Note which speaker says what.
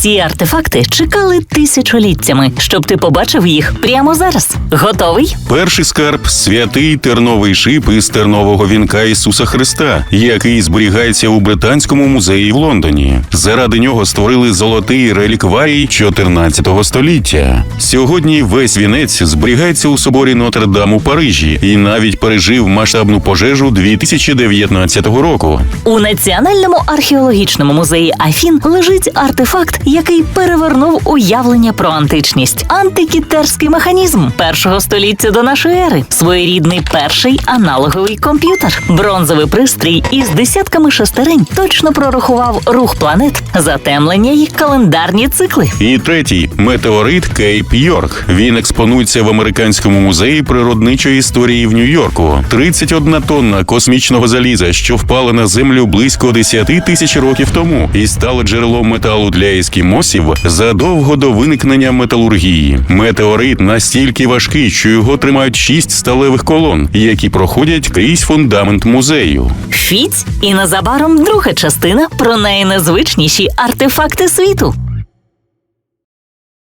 Speaker 1: Ці артефакти чекали тисячоліттями, щоб ти побачив їх прямо зараз. Готовий?
Speaker 2: Перший скарб святий терновий шип із тернового вінка Ісуса Христа, який зберігається у британському музеї в Лондоні. Заради нього створили золотий релікварій 14 століття. Сьогодні весь вінець зберігається у соборі Нотр-Дам у Парижі і навіть пережив масштабну пожежу 2019 року.
Speaker 1: У Національному археологічному музеї Афін лежить артефакт, який перевернув уявлення про античність. Антикітерський механізм першого століття до нашої ери. Своєрідний перший аналоговий комп'ютер. Бронзовий пристрій із десятками шестерень точно прорахував рух планет, затемлення й календарні цикли.
Speaker 2: І третій метеорит Кейп Йорк. Він експонується в американському музеї природничої історії в Нью-Йорку. 31 тонна космічного заліза, що впала на землю близько 10 тисяч років тому, і стала джерелом металу для ескімосів задовго до виникнення металургії. Метеорит настільки важкий, що його тримають шість сталевих колон, які проходять крізь фундамент музею.
Speaker 1: Фіць і незабаром друга частина про найнезвичніші артефакти світу.